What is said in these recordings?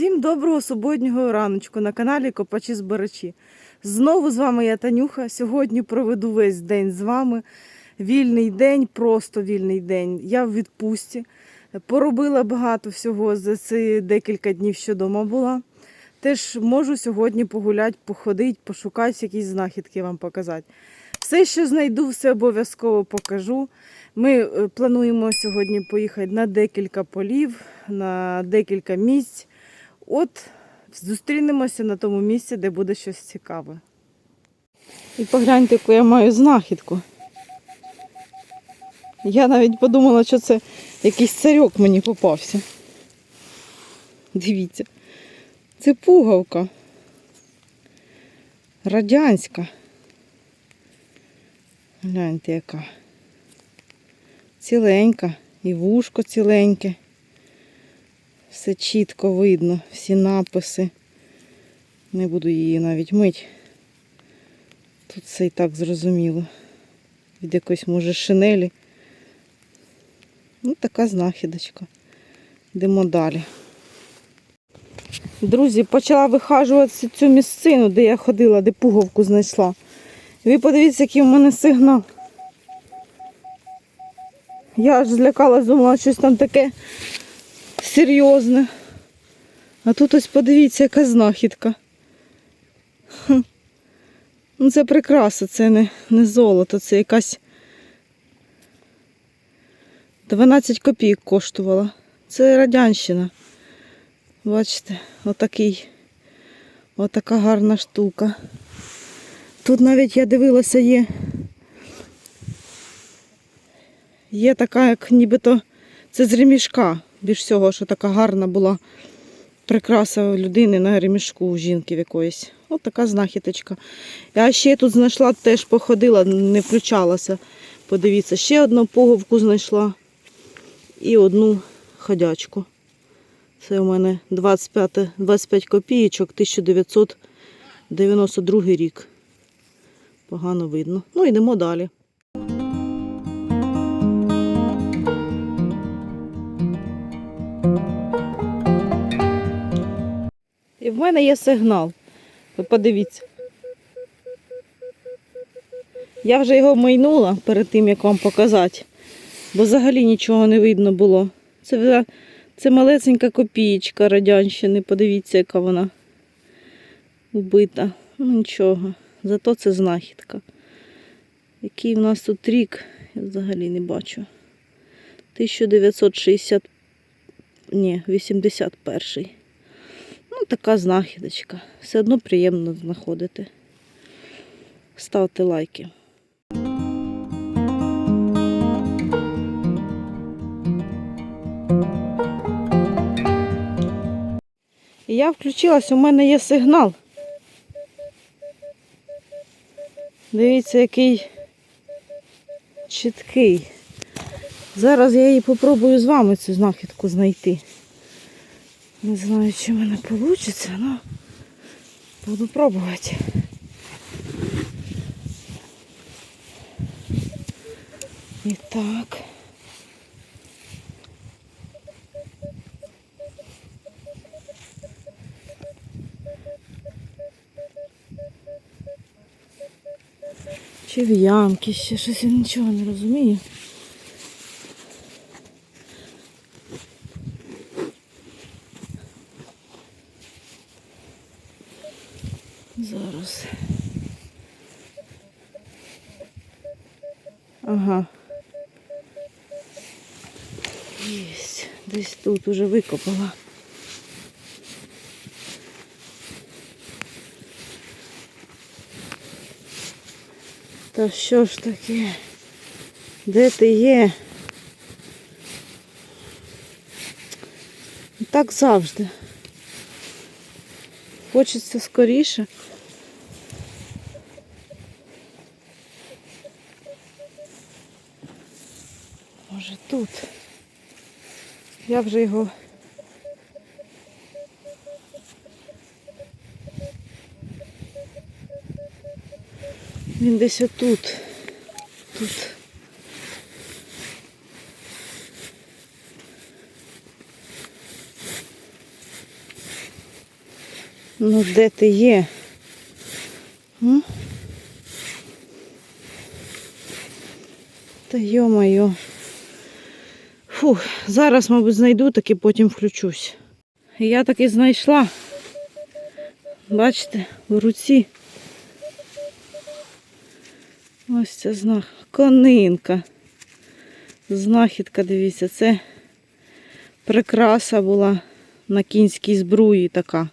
Всім доброго суботнього раночку на каналі Копачі Збирачі. Знову з вами я Танюха. Сьогодні проведу весь день з вами. Вільний день, просто вільний день. Я в відпустці. Поробила багато всього за ці декілька днів, що вдома була. Теж можу сьогодні погуляти, походити, пошукати якісь знахідки вам показати. Все, що знайду, все обов'язково покажу. Ми е, плануємо сьогодні поїхати на декілька полів, на декілька місць. От зустрінемося на тому місці, де буде щось цікаве. І погляньте, яку я маю знахідку. Я навіть подумала, що це якийсь царьок мені попався. Дивіться, це пугавка. Радянська. Гляньте, яка. Ціленька, і вушко ціленьке. Все чітко видно, всі написи. Не буду її навіть мить. Тут все і так зрозуміло. Від якоїсь, може, шинелі. Ну, така знахідочка. Йдемо далі. Друзі, почала вихажувати цю місцину, де я ходила, де пуговку знайшла. Ви подивіться, який в мене сигнал. Я аж злякалась, думала, щось там таке серйозне. А тут ось подивіться, яка знахідка. Ну це прикраса, це не, не золото, це якась 12 копійок коштувала. Це радянщина. Бачите, отакий, отака гарна штука. Тут навіть я дивилася, є. Є така, як нібито це з ремішка. Більш всього, що така гарна була прикраса людини на ремішку у жінки в якоїсь. От така знахідочка. Я ще тут знайшла, теж походила, не включалася. Подивіться, ще одну пуговку знайшла і одну ходячку. Це у мене 25, 25 копійочок, 1992 рік. Погано видно. Ну, йдемо далі. І в мене є сигнал. Ви подивіться. Я вже його майнула перед тим, як вам показати, бо взагалі нічого не видно було. Це, це малесенька копієчка радянщини. Подивіться, яка вона убита. Ну нічого. Зато це знахідка. Який в нас тут рік, я взагалі не бачу. 1960. Ні, 81. Ну, така знахідочка. Все одно приємно знаходити. Ставте лайки. Я включилась, у мене є сигнал. Дивіться, який чіткий. Зараз я її попробую з вами цю знахідку знайти. Не знаю, чи в мене вийде, але буду пробувати. І так. Чи в ямки ще щось я нічого не розумію. Єсть. Десь тут уже викопала. Та що ж таке? Де ти є? Так завжди. Хочеться скоріше. Може тут. Я вже його. Він десь отут. Тут. Ну, де ти є? М? Та йо-моє. Фух, зараз, мабуть, знайду, так і потім включусь. І я таки знайшла. Бачите, в руці. Ось ця знах. Конинка. Знахідка, дивіться, це прикраса була на кінській збруї така.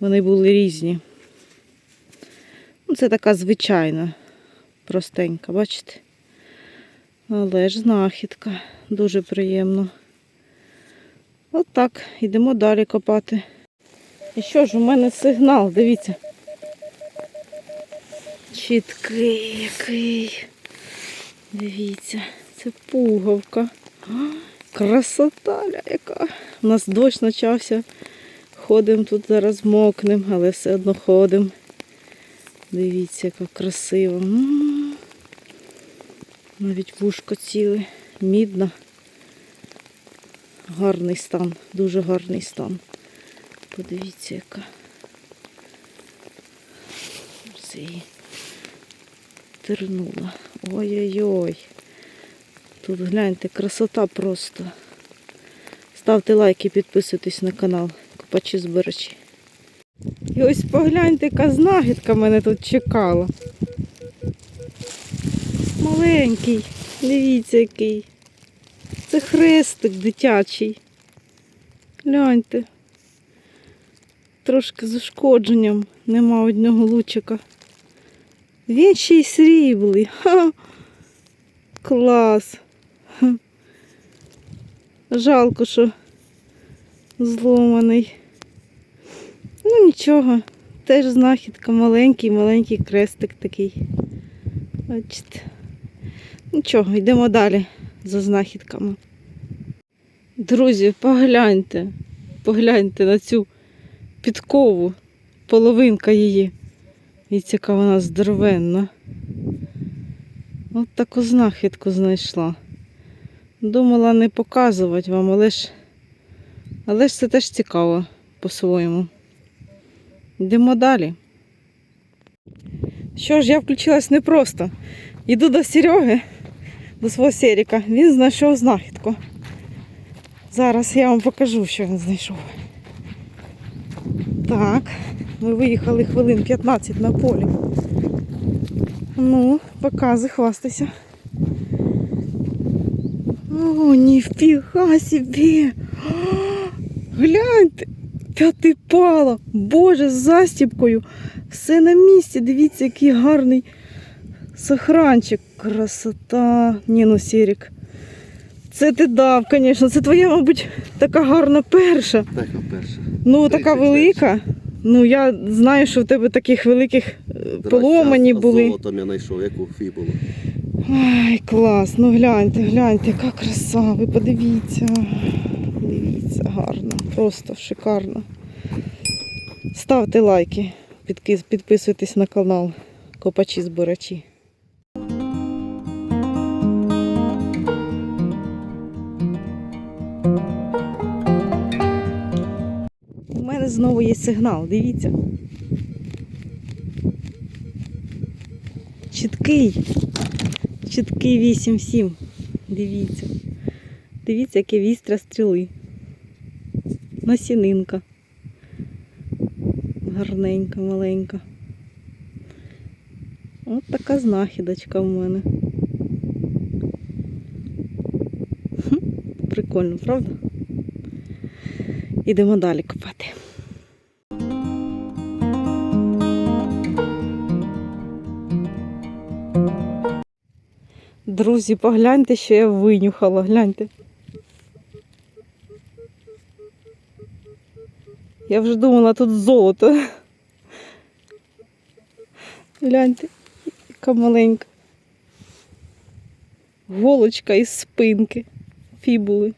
Вони були різні. Ну, це така звичайна, простенька, бачите? Але ж знахідка. Дуже приємно. От так, йдемо далі копати. І що ж, у мене сигнал, дивіться. Чіткий який. Дивіться, це пуговка. Красота яка. У нас дощ почався. Ходимо тут зараз мокнем, але все одно ходимо. Дивіться, яка красива. Навіть вушко ціле, мідна. Гарний стан, дуже гарний стан. Подивіться, яка. Її тернула. Ой-ой-ой. Тут гляньте, красота просто. Ставте лайки, підписуйтесь на канал Копачі збирачі. І ось погляньте, яка знахідка мене тут чекала. Маленький, дивіться який. Це хрестик дитячий. Гляньте. Трошки з ушкодженням. Нема одного лучика. Він ще й сріблий. Ха! Клас. Жалко, що зломаний. Ну нічого, теж знахідка, маленький, маленький крестик такий. Бачите. Нічого, йдемо далі за знахідками. Друзі, погляньте, погляньте на цю підкову, половинка її. І яка вона здоровенна. От таку знахідку знайшла. Думала не показувати вам, але ж, але ж це теж цікаво по-своєму. Йдемо далі. Що ж, я включилась непросто. Йду до Сереги, до свого Серіка. Він знайшов знахідку. Зараз я вам покажу, що він знайшов. Так, ми виїхали хвилин 15 на полі. Ну, показуй, хвастайся. О, ніфіга собі! Гляньте! Та ти пала! Боже, з застіпкою! Все на місці, дивіться, який гарний сохранчик. Красота. Ні, ну Сірік. Це ти дав, звісно. Це твоя, мабуть, така гарна перша. Така перша. Ну, така велика. Ну, я знаю, що в тебе таких великих е, поломані були. Золотом я знайшов, яку фібулу. Ай, клас, ну гляньте, гляньте, яка краса, ви подивіться. Дивіться, гарно, просто шикарно. Ставте лайки, підписуйтесь на канал Копачі знову є сигнал, дивіться. Чіткий. Чіткий 8-7. Дивіться. Дивіться, яке вістря стріли. Насінинка. Гарненька, маленька. От така знахідочка в мене. Прикольно, правда? Ідемо далі копати. Друзі, погляньте, що я винюхала. Гляньте. Я вже думала, тут золото. Гляньте, яка маленька. Голочка із спинки. Фібули.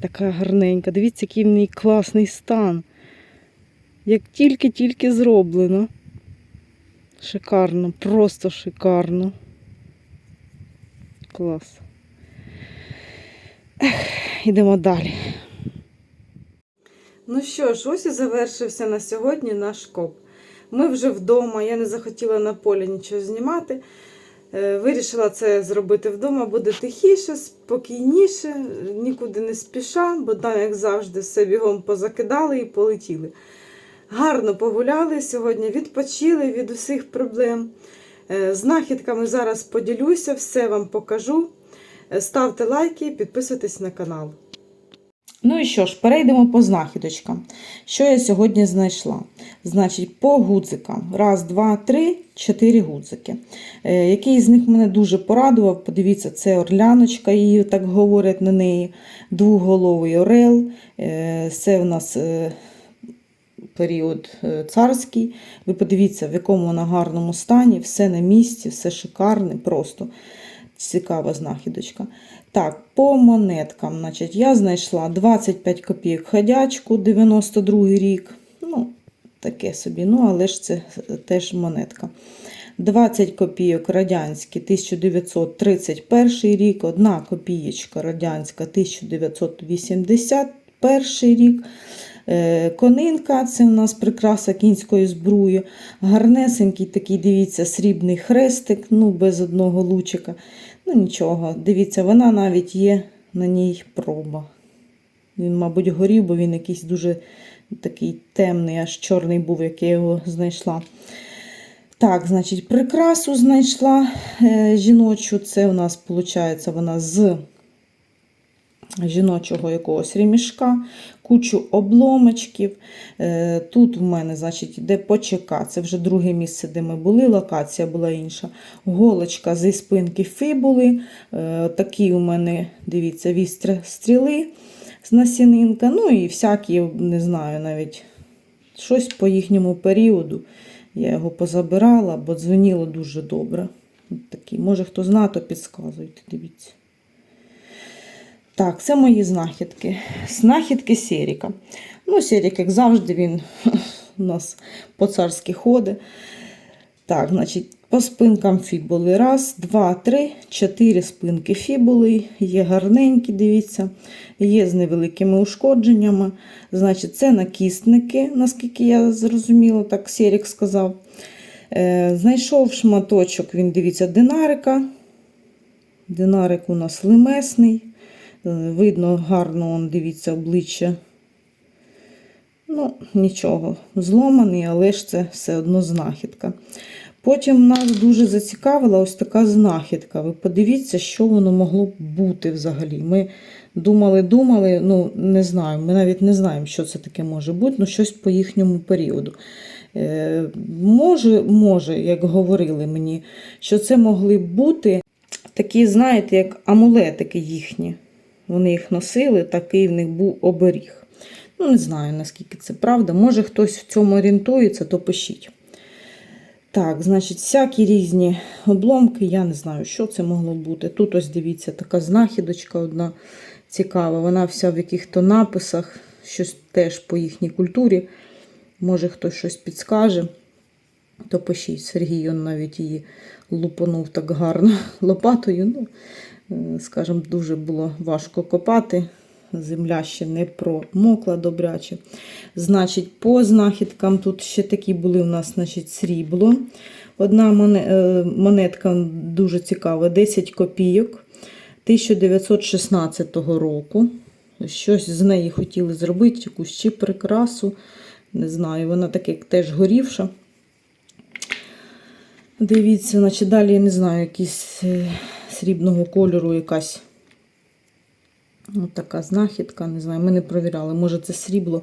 Така гарненька. Дивіться, який в неї класний стан. Як тільки-тільки зроблено. Шикарно, просто шикарно. Клас. Ех, Йдемо далі. Ну що ж, ось і завершився на сьогодні наш коп. Ми вже вдома, я не захотіла на полі нічого знімати. Е, Вирішила це зробити вдома, буде тихіше, спокійніше, нікуди не спіша, бо там, як завжди, все бігом позакидали і полетіли. Гарно погуляли сьогодні, відпочили від усіх проблем. Е, Знахідками зараз поділюся, все вам покажу. Е, Ставте лайки, підписуйтесь на канал. Ну і що ж, перейдемо по знахідочкам. Що я сьогодні знайшла? Значить, по гудзикам. Раз, два, три, чотири гудзики. Е, який з них мене дуже порадував. Подивіться, це орляночка, її так говорять на неї. Двуголовий орел. Це в нас період е, царський. Ви подивіться, в якому вона гарному стані, все на місці, все шикарне, просто цікава знахідочка. Так, по монеткам, значить, я знайшла 25 копійок ходячку, 92 рік. Ну, таке собі, ну, але ж це теж монетка. 20 копійок радянські 1931 рік, 1 копієчка радянська 1981 рік. Е, Конинка це у нас прикраса кінської збруї. Гарнесенький такий, дивіться, срібний хрестик, ну, без одного лучика. Ну, нічого, дивіться, вона навіть є на ній проба. Він, мабуть, горів, бо він якийсь дуже такий темний, аж чорний був, як я його знайшла. Так, значить, прикрасу знайшла е, жіночу. Це у нас, виходить, вона з жіночого якогось ремішка, кучу обломочків. Е, Тут в мене, значить, йде почека. Це вже друге місце, де ми були. Локація була інша. Голочка зі спинки фібули. Е, Такі у мене, дивіться, вістря стріли з насінинка. Ну і всякі, не знаю, навіть щось по їхньому періоду. Я його позабирала, бо дзвоніло дуже добре. Такі. Може, хто знає, то підказуйте, дивіться. Так, це мої знахідки. Знахідки Серіка. Ну, Серік, як завжди, він у нас по царськи ходить. Так, значить, по спинкам фібули. Раз, два, три, чотири спинки фібули. Є гарненькі, дивіться, є з невеликими ушкодженнями. Значить, це накісники, наскільки я зрозуміла, так Серік сказав. Е, знайшов шматочок, він дивіться, динарика. Динарик у нас лимесний. Е, Видно гарно, он, дивіться, обличчя. Ну, нічого, зломаний, але ж це все одно знахідка. Потім нас дуже зацікавила ось така знахідка. Ви подивіться, що воно могло б бути взагалі. Ми думали, думали, ну не знаю, ми навіть не знаємо, що це таке може бути, ну щось по їхньому періоду. Е, може, може, як говорили мені, що це могли б бути такі, знаєте, як амулетики їхні. Вони їх носили, такий в них був оберіг. Ну, не знаю, наскільки це правда. Може, хтось в цьому орієнтується, то пишіть. Так, значить, всякі різні обломки, я не знаю, що це могло бути. Тут ось дивіться, така знахідочка одна цікава. Вона вся в яких-то написах, щось теж по їхній культурі. Може, хтось щось підскаже, то пишіть. Сергій он навіть її лупанув так гарно лопатою. Ну, скажімо, дуже було важко копати. Земля ще не промокла добряче. Значить, по знахідкам тут ще такі були у нас значить, срібло. Одна е, монетка дуже цікава, 10 копійок 1916 року. Щось з неї хотіли зробити, якусь чи прикрасу. Не знаю, вона так як теж горівша. Дивіться, значить, далі я не знаю, якісь е, срібного кольору якась. Ось така знахідка, не знаю, ми не провіряли, може це срібло.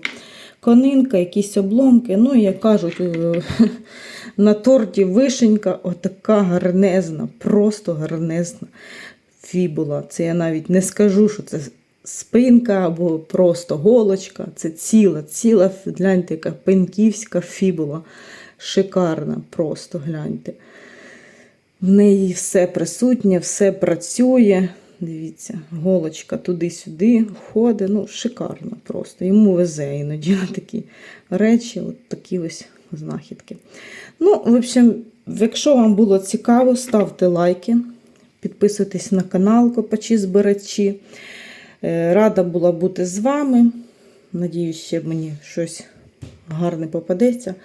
Конинка, якісь обломки. Ну, і як кажуть, е, на торті вишенька, отака гарнезна, просто гарнезна фібула. Це я навіть не скажу, що це спинка або просто голочка. Це ціла, ціла, гляньте, яка пеньківська фібула. Шикарна, просто гляньте. В неї все присутнє, все працює. Дивіться, голочка туди-сюди ходить. Ну, шикарно просто. Йому везе іноді на такі речі, от такі ось знахідки. Ну, в общем, якщо вам було цікаво, ставте лайки, підписуйтесь на канал Копачі Збирачі. Е, Рада була бути з вами. Надіюсь, ще мені щось гарне попадеться.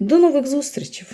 До нових зустрічей!